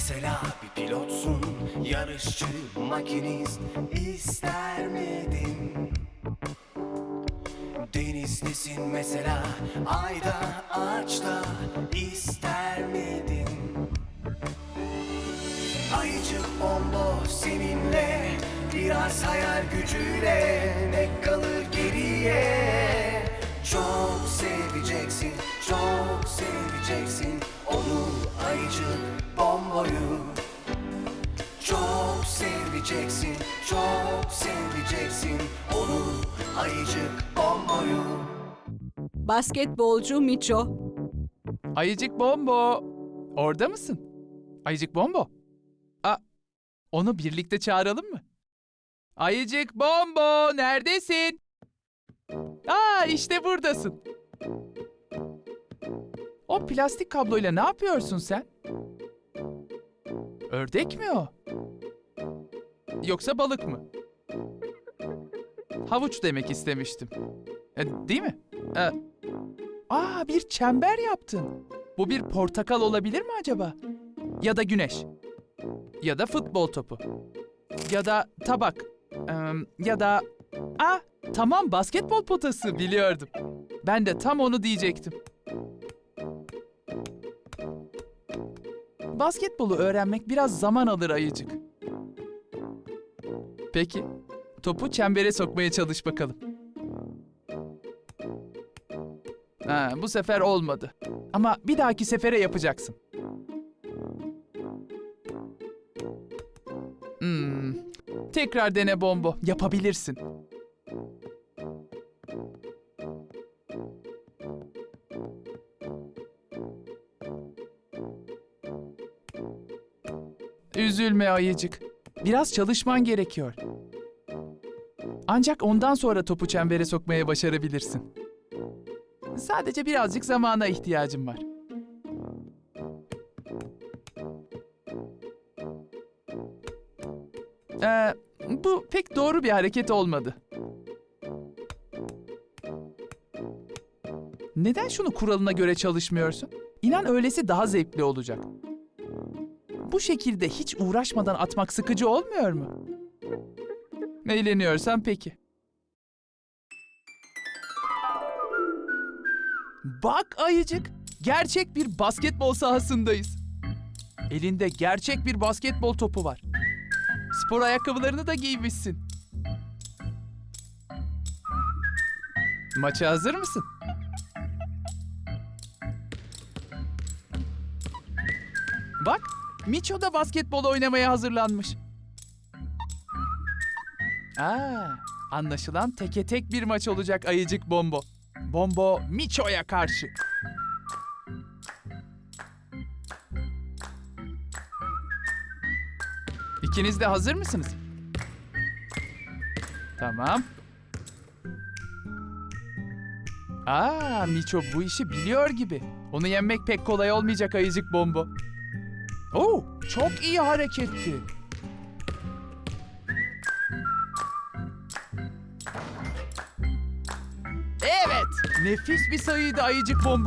Mesela bir pilotsun, yarışçı, makinist ister miydin? Denizdesin mesela, ayda, ağaçta ister miydin? Ayıcık bombo seninle Biraz hayal gücüyle Ne kalır geriye Çok seveceksin Çok seveceksin Onu ayıcık bomboyu Çok seveceksin Çok seveceksin Onu ayıcık bomboyu Basketbolcu Miço. Ayıcık Bombo. Orada mısın? Ayıcık Bombo. A, onu birlikte çağıralım mı? Ayıcık Bombo, neredesin? Aa, işte buradasın. O plastik kabloyla ne yapıyorsun sen? Ördek mi o? Yoksa balık mı? Havuç demek istemiştim. E, değil mi? E, Aa bir çember yaptın. Bu bir portakal olabilir mi acaba? Ya da güneş. Ya da futbol topu. Ya da tabak. Ee, ya da... Aa tamam basketbol potası biliyordum. Ben de tam onu diyecektim. Basketbolu öğrenmek biraz zaman alır ayıcık. Peki, topu çembere sokmaya çalış bakalım. Ha, bu sefer olmadı. Ama bir dahaki sefere yapacaksın. Hmm. Tekrar dene bombo. Yapabilirsin. Üzülme ayıcık. Biraz çalışman gerekiyor. Ancak ondan sonra topu çembere sokmaya başarabilirsin. Sadece birazcık zamana ihtiyacım var. Ee, bu pek doğru bir hareket olmadı. Neden şunu kuralına göre çalışmıyorsun? İnan öylesi daha zevkli olacak. Bu şekilde hiç uğraşmadan atmak sıkıcı olmuyor mu? Eğleniyorsan peki. Bak ayıcık, gerçek bir basketbol sahasındayız. Elinde gerçek bir basketbol topu var. Spor ayakkabılarını da giymişsin. Maça hazır mısın? Bak, Miço da basketbol oynamaya hazırlanmış. Aa, anlaşılan teke tek bir maç olacak ayıcık Bombo. Bombo Miço'ya karşı. İkiniz de hazır mısınız? Tamam. Aa, Miço bu işi biliyor gibi. Onu yenmek pek kolay olmayacak ayıcık Bombo. Oo, çok iyi hareketti. Evet, nefis bir sayıydı ayıcık Bombo.